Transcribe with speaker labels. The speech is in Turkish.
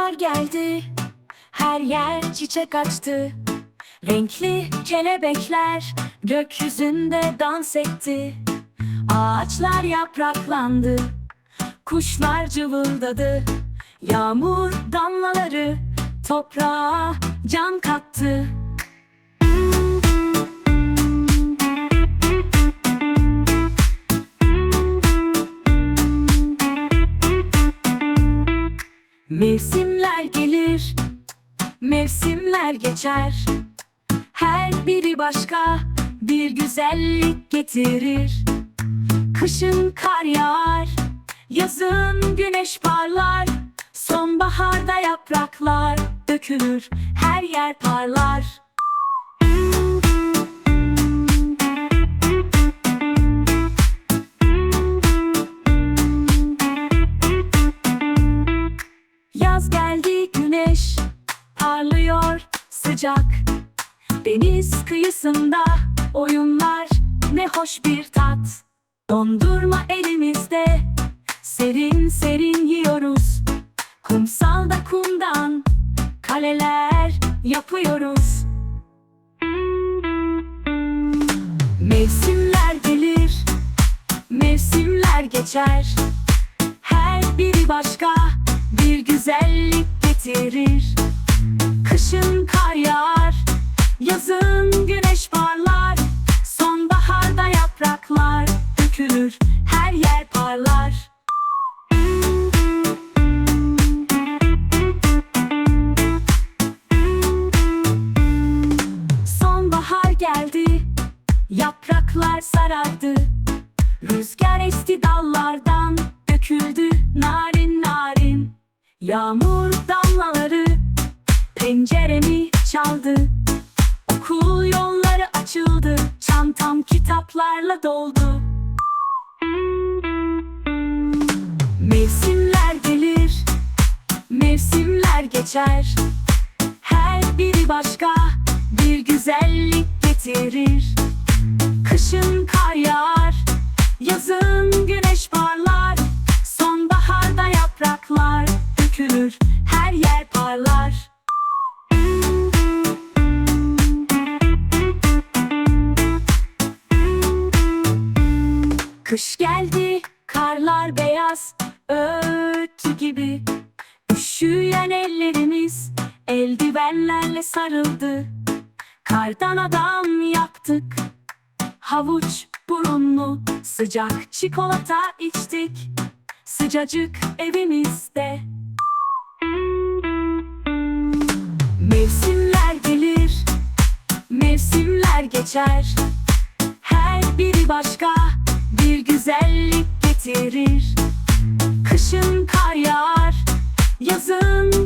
Speaker 1: geldi. Her yer çiçek açtı. Renkli kelebekler gökyüzünde dans etti. Ağaçlar yapraklandı. Kuşlar cıvıldadı. Yağmur damlaları toprağa can kattı. Gelir, mevsimler geçer. Her biri başka bir güzellik getirir. Kışın kar yağar, yazın güneş parlar Sonbaharda yapraklar dökülür, her yer parlar. Yaz geldi güneş parlıyor sıcak. Deniz kıyısında oyunlar ne hoş bir tat. Dondurma elimizde serin serin yiyoruz. Kumsalda kumdan kaleler yapıyoruz. Mevsimler gelir, mevsimler geçer. Her biri başka bir güzellik getirir Kışın kar yağar, yazın güneş parlar Sonbaharda yapraklar dökülür, her yer parlar. Sonbahar geldi, yapraklar sarardı Rüzgar esti dallardan döküldü narin narin Yağmur çaldı Okul yolları açıldı çantam kitaplarla doldu. Mevsimler gelir mevsimler geçer. Her biri başka bir güzellik getirir. Kışın kar yağar, Kış geldi, karlar beyaz, öğütü gibi. Üşüyen ellerimiz eldivenlerle sarıldı. Kardan adam yaptık Havuç burunlu. Sıcak çikolata içtik Sıcacık evimizde. Mevsimler gelir, mevsimler geçer. Her biri başka güzellik getirir. Kışın kar yağar, yazın